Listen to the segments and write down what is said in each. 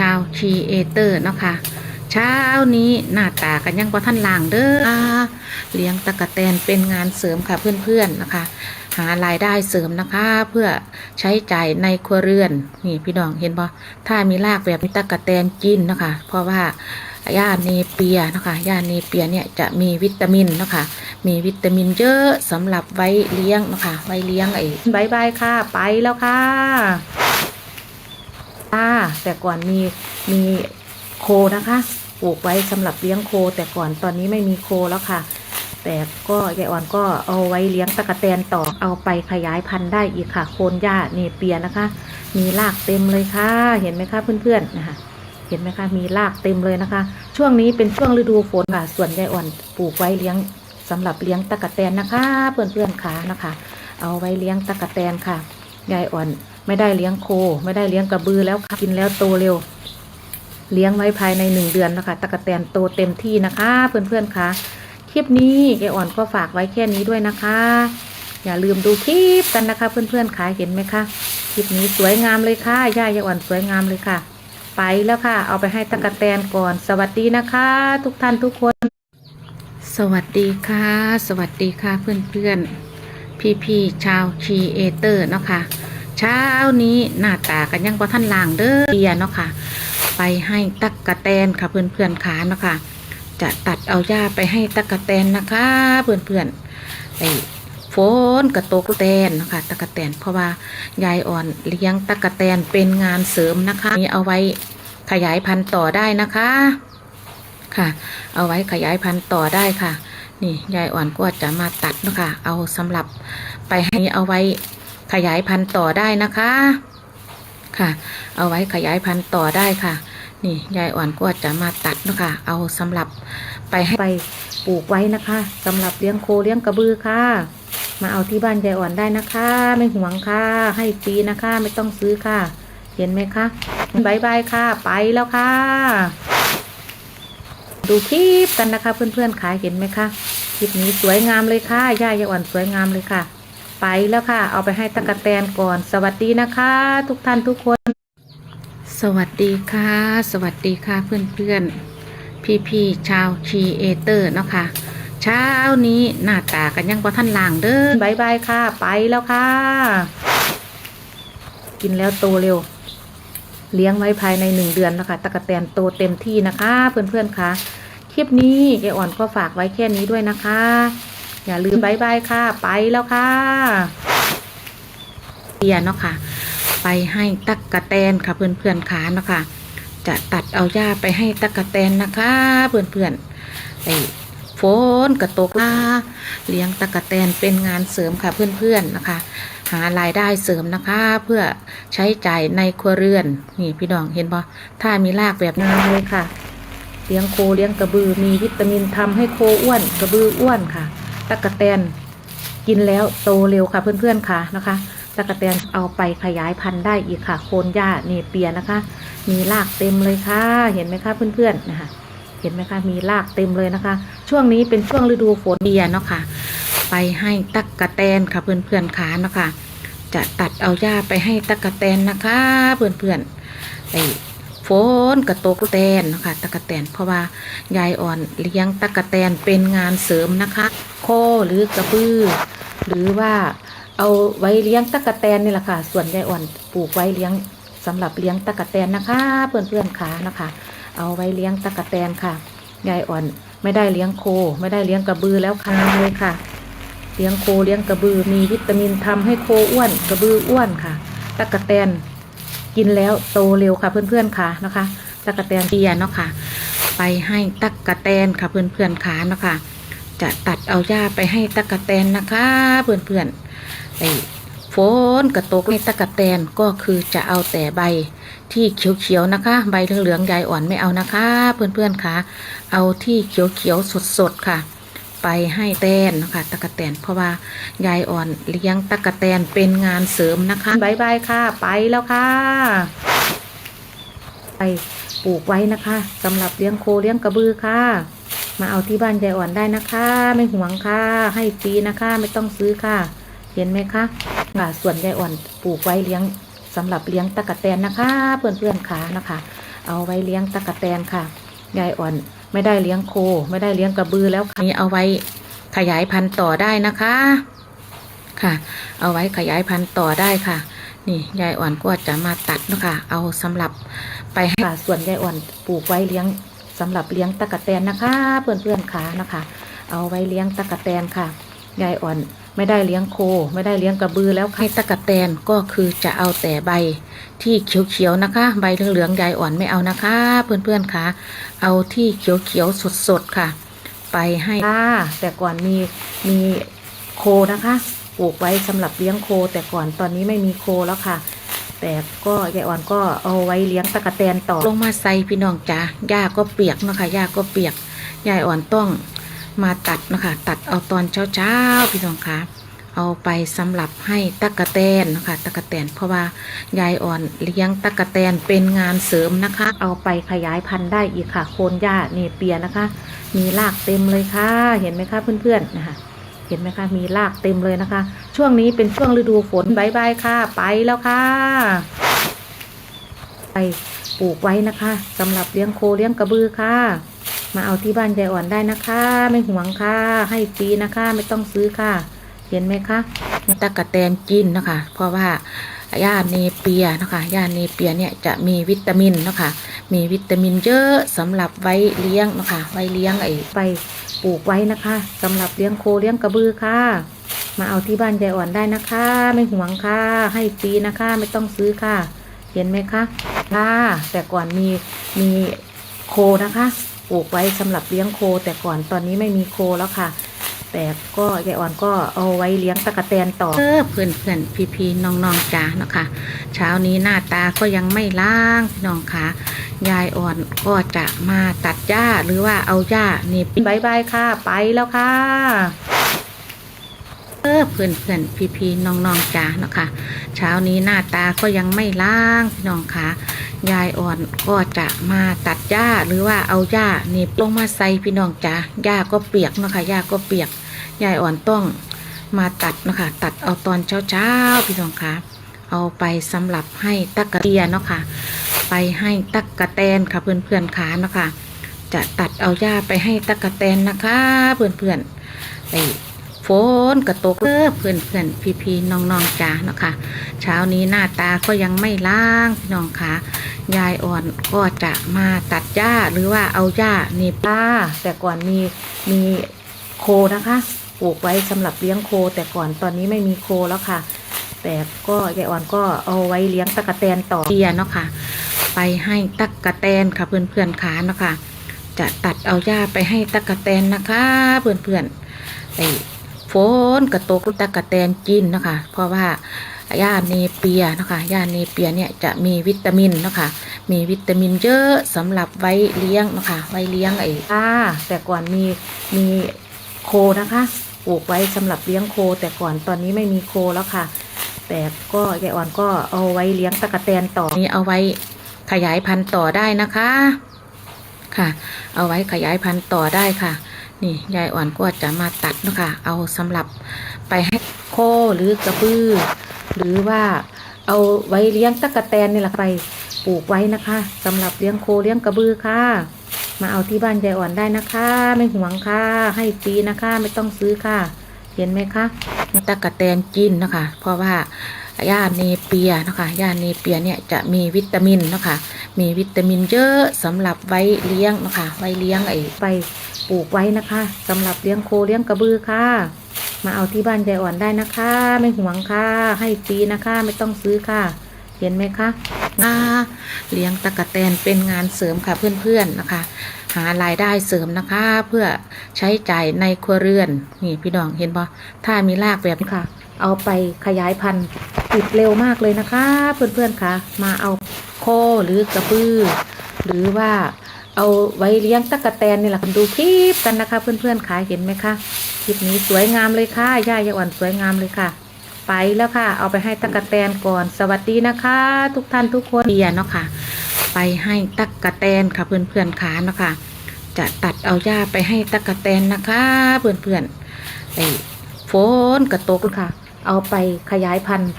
ชาวครีเอเตอร์เนาะค่ะเช้านี้หน้าตากันยังบ่ท่านล่างเด้อเลี้ยงตะกะแตนเป็นงานเสริมค่ะเพื่อนๆนะคะ หารายได้เสริมนะคะ เพื่อใช้จ่ายในครัวเรือนนี่พี่น้องเห็นบ่ถ้ามีรากแบบนี้ตะกะแตนกินนะคะ เพราะว่าหญ้าเนเปียนะคะหญ้าเนเปียเนี่ยจะมีวิตามินนะคะมีวิตามินเยอะสำหรับไว้เลี้ยงนะคะไว้เลี้ยงไอ้บายบายค่ะไปแล้วค่ะ ค่ะแต่ก่อนมีมีโคนะคะปลูกไว้สำหรับเลี้ยงโค แต่ก่อนตอนนี้ไม่มีโคแล้วค่ะ แต่ก็ยายอ่อนก็เอาไว้เลี้ยงตะกะแตนต่อเอาไปขยายพันธุ์ได้อีกค่ะ โคนหญ้าเนเปียนะคะ มีรากเต็มเลยค่ะ เห็นไหมคะเพื่อนๆนะคะเห็นไหมคะมีรากเต็มเลยนะคะ ช่วงนี้เป็นช่วงฤดูฝนค่ะ ส่วนยายอ่อนปลูกไว้เลี้ยงสำหรับเลี้ยงตะกะแตนนะคะ เพื่อนๆขานะคะ เอาไว้เลี้ยงตะกะแตนค่ะยายอ่อน ไม่ได้เลี้ยงโค ไม่ได้เลี้ยงกระบือแล้วค่ะกินแล้วโตเร็ว เลี้ยงไว้ภายในหนึ่งเดือนนะคะตะกะแตนโตเต็มที่นะคะ เพื่อนๆคะคลิปนี้ยายอ่อนก็ฝากไว้แค่นี้ด้วยนะคะ อย่าลืมดูคลิปกันนะคะ เพื่อนๆคะเห็นไหมคะคลิปนี้สวยงามเลยค่ะย่ายายอ่อนสวยงามเลยค่ะ ไปแล้วค่ะ เอาไปให้ตะกะแตนก่อน สวัสดีนะคะ ทุกท่านทุกคน สวัสดีค่ะ สวัสดีค่ะเพื่อนๆพี่ๆชาวครีเอเตอร์เนาะค่ะ เช้านี้หน้าตากันยังบ่ท่านล่างเด้อเดียเนาะค่ะ ไปให้ตักกะแตนค่ะเพื่อนๆขาเนาะค่ะ จะตัดเอาหญ้าไปให้ตักกะแตนนะคะเพื่อนๆไอ้โฟนกระโตกแตนนะคะตักกะแตนเพราะว่ายายอ่อนเลี้ยงตักกะแตนเป็นงานเสริมนะคะนี่เอาไว้ขยายพันธุ์ต่อได้นะคะค่ะ เอาไว้ขยายพันธุ์ต่อได้ค่ะ นี่ยายอ่อนก็จะมาตัดเนาะคะเอาสำหรับไปให้เอาไว้ ขยายพันธุ์ต่อได้นะคะค่ะ เอาไว้ขยายพันธุ์ต่อได้ค่ะ นี่ยายอ่อนก็จะมาตัดนะคะเอาสำหรับไปให้ไปปลูกไว้นะคะสำหรับเลี้ยงโคเลี้ยงกระบือค่ะ มาเอาที่บ้านยายอ่อนได้นะคะ ไม่ห่วงค่ะ ให้ฟรีนะคะ ไม่ต้องซื้อค่ะ เห็นไหมคะบายบายค่ะ ไปแล้วค่ะ ดูคลิปกันนะคะ เพื่อนๆค่ะเห็นไหมคะคลิปนี้สวยงามเลยค่ะย่ายายอ่อนสวยงามเลยค่ะ ไปแล้วค่ะ เอาไปให้ตะกะแตนก่อน สวัสดีนะคะ ทุกท่านทุกคน สวัสดีค่ะ สวัสดีค่ะเพื่อนๆพี่ๆชาวครีเอเตอร์เนาะค่ะเช้านี้หน้าตากันยังบ่ท่านล่างเด้อบายบายค่ะ ไปแล้วค่ะ กินแล้วโตเร็ว เลี้ยงไว้ภายในหนึ่งเดือนนะคะตะกะแตนโตเต็มที่นะคะ เพื่อนๆคะคลิปนี้ยายอ่อนก็ฝากไว้แค่นี้ด้วยนะคะ อย่าลืมบายบายค่ะ ไปแล้วค่ะเดียเนาะค่ะ ไปให้ตักกะแตนค่ะเพื่อนๆขาเนาะค่ะ จะตัดเอาหญ้าไปให้ตักกะแตนนะคะเพื่อนๆไอ้โฟนกระตกลาเลี้ยงตะกะแตนเป็นงานเสริมค่ะเพื่อนๆนะคะ หารายได้เสริมนะคะ เพื่อใช้จ่ายในครัวเรือน นี่พี่น้องเห็นบ่ถ้ามีรากแบบงามเลยค่ะ เลี้ยงโคเลี้ยงกระบือมีวิตามินทำให้โคอ้วน กระบืออ้วนค่ะ ตะกะแตนกินแล้วโตเร็วค่ะเพื่อนๆค่ะนะคะตะกะแตนเอาไปขยายพันธุ์ได้อีกค่ะ โคนหญ้าเนเปียนะคะ มีรากเต็มเลยค่ะ เห็นไหมคะเพื่อนๆนะคะเห็นไหมคะมีรากเต็มเลยนะคะ ช่วงนี้เป็นช่วงฤดูฝนเดียเนาะค่ะ ไปให้ตักกะแตนค่ะเพื่อนๆขาเนาะคะจะตัดเอาหญ้าไปให้ตะกะแตนนะคะ เพื่อนๆไอ โฟนกระตกแตนนะคะตะกะแตนเพราะว่ายายอ่อนเลี้ยงตะกะแตนเป็นงานเสริมนะคะโคหรือกระบือหรือว่าเอาไว้เลี้ยงตะกะแตนนี่แหละค่ะ ส่วนยายอ่อนปลูกไว้เลี้ยงสำหรับเลี้ยงตะกะแตนนะคะ เพื่อนๆขานะคะ เอาไว้เลี้ยงตะกะแตนค่ะยายอ่อนไม่ได้เลี้ยงโค ไม่ได้เลี้ยงกระบือแล้วค่ะเลยค่ะ เลี้ยงโคเลี้ยงกระบือมีวิตามินทำให้โคอ้วน กระบืออ้วนค่ะตะกะแตน กินแล้วโตเร็วค่ะเพื่อนๆค่ะนะคะตะกะแตนเตียเนาะค่ะ ไปให้ตะกะแตนค่ะเพื่อนๆขาเนาะค่ะ จะตัดเอาหญ้าไปให้ตะกะแตนนะคะเพื่อนๆไอ้โฟนกระตกให้ตะกะแตนก็คือจะเอาแต่ใบที่เขียวๆนะคะ ใบเหลืองๆใยอ่อนไม่เอานะคะ เพื่อนๆค่ะ เอาที่เขียวๆสดๆค่ะ ไปให้แตนนะคะตะกะแตนเพราะว่ายายอ่อนเลี้ยงตะกะแตนเป็นงานเสริมนะคะบายบายค่ะ ไปแล้วค่ะ ไปปลูกไว้นะคะสำหรับเลี้ยงโคเลี้ยงกระบือค่ะ มาเอาที่บ้านยายอ่อนได้นะคะ ไม่ห่วงค่ะ ให้ฟรีนะคะ ไม่ต้องซื้อค่ะ เห็นไหมคะค่ะส่วนยายอ่อนปลูกไว้เลี้ยงสำหรับเลี้ยงตะกะแตนนะคะ เพื่อนๆขานะคะ เอาไว้เลี้ยงตะกะแตนค่ะยายอ่อน ไม่ได้เลี้ยงโค ไม่ได้เลี้ยงกระบือแล้วค่ะนี่เอาไว้ขยายพันธุ์ต่อได้นะคะ ค่ะ เอาไว้ขยายพันธุ์ต่อได้ค่ะ นี่ยายอ่อนก็จะมาตัดนะคะเอาสำหรับไปให้ส่วนยายอ่อนปลูกไว้เลี้ยงสำหรับเลี้ยงตะกะแตนนะคะ เพื่อนเพื่อนๆขานะคะ เอาไว้เลี้ยงตะกะแตนค่ะยายอ่อน ไม่ได้เลี้ยงโค ไม่ได้เลี้ยงกระบือแล้วค่ะให้ตะกะแตนก็คือจะเอาแต่ใบที่เขียวๆนะคะ ใบเหลืองๆยายอ่อนไม่เอานะคะ เพื่อนๆค่ะ เอาที่เขียวๆสดๆค่ะ ไปให้ค่ะแต่ก่อนมีมีโคนะคะปลูกไว้สำหรับเลี้ยงโค แต่ก่อนตอนนี้ไม่มีโคแล้วค่ะ แต่ก็ยายอ่อนก็เอาไว้เลี้ยงตะกะแตนต่อลงมาใส่พี่น้องจ้าหญ้าก็เปียกเนาะคะหญ้าก็เปียกยายอ่อนต้อง มาตัดนะคะตัดเอาตอนเช้าๆพี่น้องคะเอาไปสำหรับให้ตะกะแตนนะคะตะกะแตน เพราะว่ายายอ่อนเลี้ยงตะกะแตนเป็นงานเสริมนะคะ เอาไปขยายพันธุ์ได้อีกค่ะ โคนหญ้าเนเปียนะคะ มีรากเต็มเลยค่ะ เห็นไหมคะเพื่อนๆนะคะเห็นไหมคะมีรากเต็มเลยนะคะ ช่วงนี้เป็นช่วงฤดูฝนบายบายค่ะ ไปแล้วค่ะ ไปปลูกไว้นะคะสำหรับเลี้ยงโคเลี้ยงกระบือค่ะ มาเอาที่บ้านยายอ่อนได้นะคะ ไม่ห่วงค่ะ ให้ฟรีนะคะ ไม่ต้องซื้อค่ะ เห็นไหมคะตะกะแตนกินนะคะ เพราะว่าหญ้าเนเปียนะคะหญ้าเนเปียเนี่ยจะมีวิตามินนะคะ มีวิตามินเยอะสำหรับไว้เลี้ยงนะคะไว้เลี้ยงไอ้ไปปลูกไว้นะคะสำหรับเลี้ยงโคเลี้ยงกระบือค่ะ มาเอาที่บ้านยายอ่อนได้นะคะ ไม่ห่วงค่ะ ให้ฟรีนะคะ ไม่ต้องซื้อค่ะ เห็นไหมคะค่ะแต่ก่อนมีมีโคนะคะ ปลูกไว้สำหรับเลี้ยงโค แต่ก่อนตอนนี้ไม่มีโคแล้วค่ะ แต่ก็ยายอ่อนก็เอาไว้เลี้ยงตะกะแตนต่อเพื่อนเพื่อนพี่พี่ๆน้องน้องๆจ้าเนาะคะเช้านี้หน้าตาก็ยังไม่ล้างพี่น้องคะยายอ่อนก็จะมาตัดหญ้าหรือว่าเอาหญ้านี่บายบายค่ะ ไปแล้วค่ะเออเพื่อนเพื่อนพี่พี่ๆน้องน้องๆจ้าเนาะคะเช้านี้หน้าตาก็ยังไม่ล้างพี่น้องคะ ยายอ่อนก็จะมาตัดหญ้าหรือว่าเอาหญ้านี่ลงมาใส่พี่น้องจ้าหญ้าก็เปียกเนาะคะหญ้าก็เปียก ยายอ่อนต้องมาตัดเนาะคะตัดเอาตอนเช้าเช้าๆพี่น้องคะเอาไปสำหรับให้ตะกะเตียเนาะค่ะไปให้ตะกะแตนค่ะเพื่อนเพื่อนๆขาเนาะค่ะจะตัดเอาหญ้าไปให้ตะกะแตนนะคะ เพื่อนเพื่อนๆไอ ฝนกระตกเด้อเพื่อนเพื่อนพี่พี่น้องน้องจ้าเนาะค่ะเช้านี้หน้าตาก็ยังไม่ล้างพี่น้องค่ะยายอ่อนก็จะมาตัดหญ้าหรือว่าเอาหญ้านี่ป้า แต่ก่อนมีมีโคนะคะปลูกไว้สำหรับเลี้ยงโค แต่ก่อนตอนนี้ไม่มีโคแล้วค่ะ แต่ก็ยายอ่อนก็เอาไว้เลี้ยงตะกะแตนต่อเตียเนาะค่ะ ไปให้ตะกะแตนค่ะเพื่อนเพื่อนขาเนาะค่ะ จะตัดเอาหญ้าไปให้ตะกะแตนนะคะ เพื่อนเพื่อนไอ ฝนกระตกตะกะแตนกินนะคะ เพราะว่าหญ้าเนเปียนะคะหญ้าเนเปียเนี่ยจะมีวิตามินนะคะ มีวิตามินเยอะสำหรับไว้เลี้ยงนะคะ ไว้เลี้ยงไอ้ค่ะแต่ก่อนมีมีโคนะคะปลูกไว้สำหรับเลี้ยงโค แต่ก่อนตอนนี้ไม่มีโคแล้วค่ะ แต่ก็ยายอ่อนก็เอาไว้เลี้ยงตะกะแตนต่อนี่เอาไว้ขยายพันธุ์ต่อได้นะคะค่ะ เอาไว้ขยายพันธุ์ต่อได้ค่ะ นี่ยายอ่อนก็จะมาตัดนะคะเอาสำหรับไปให้โคหรือกระบือ หรือว่าเอาไว้เลี้ยงตะกะแตนนี่แหละไปปลูกไว้นะคะสำหรับเลี้ยงโคเลี้ยงกระบือค่ะ มาเอาที่บ้านยายอ่อนได้นะคะ ไม่ห่วงค่ะ ให้ฟรีนะคะ ไม่ต้องซื้อค่ะ เห็นไหมคะตะกะแตนกินนะคะ เพราะว่าหญ้าเนเปียนะคะหญ้าเนเปียเนี่ยจะมีวิตามินนะคะ มีวิตามินเยอะสำหรับไว้เลี้ยงนะคะ ไว้เลี้ยงไอ้ไป ปลูกไว้นะคะสำหรับเลี้ยงโคเลี้ยงกระบือค่ะ มาเอาที่บ้านยายอ่อนได้นะคะ ไม่ห่วงค่ะ ให้ฟรีนะคะ ไม่ต้องซื้อค่ะ เห็นไหมคะอ่าเลี้ยงตะกะแตนเป็นงานเสริมค่ะเพื่อนๆนะคะ หารายได้เสริมนะคะ เพื่อใช้จ่ายในครัวเรือน นี่พี่น้องเห็นปะถ้ามีรากแบบนี้ค่ะ เอาไปขยายพันธุ์ติดเร็วมากเลยนะคะ เพื่อนๆค่ะ มาเอาโคหรือกระบือหรือว่า เอาไว้เลี้ยงตะกะแตนนี่แหละดูคลิปกันนะคะ เพื่อนๆค่ะเห็นไหมคะคลิปนี้สวยงามเลยค่ะย่ายาอ่อนสวยงามเลยค่ะ ไปแล้วค่ะ เอาไปให้ตะกะแตนก่อน สวัสดีนะคะ ทุกท่านทุกคนเบียเนาะค่ะ ไปให้ตะกะแตนค่ะเพื่อนๆขาเนาะค่ะจะตัดเอาหญ้าไปให้ตะกะแตนนะคะ เพื่อนๆไอ้ฝนกระตกค่ะ เอาไปขยายพันธุ์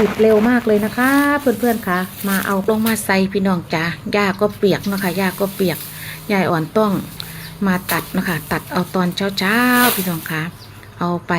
ติดเร็วมากเลยนะคะ เพื่อนๆคะมาเอาลงมาใส่พี่น้องจ้าหญ้าก็เปียกนะคะหญ้าก็เปียกยายอ่อนต้องมาตัดนะคะ ตัดเอาตอนเช้าๆพี่น้องคะเอาไป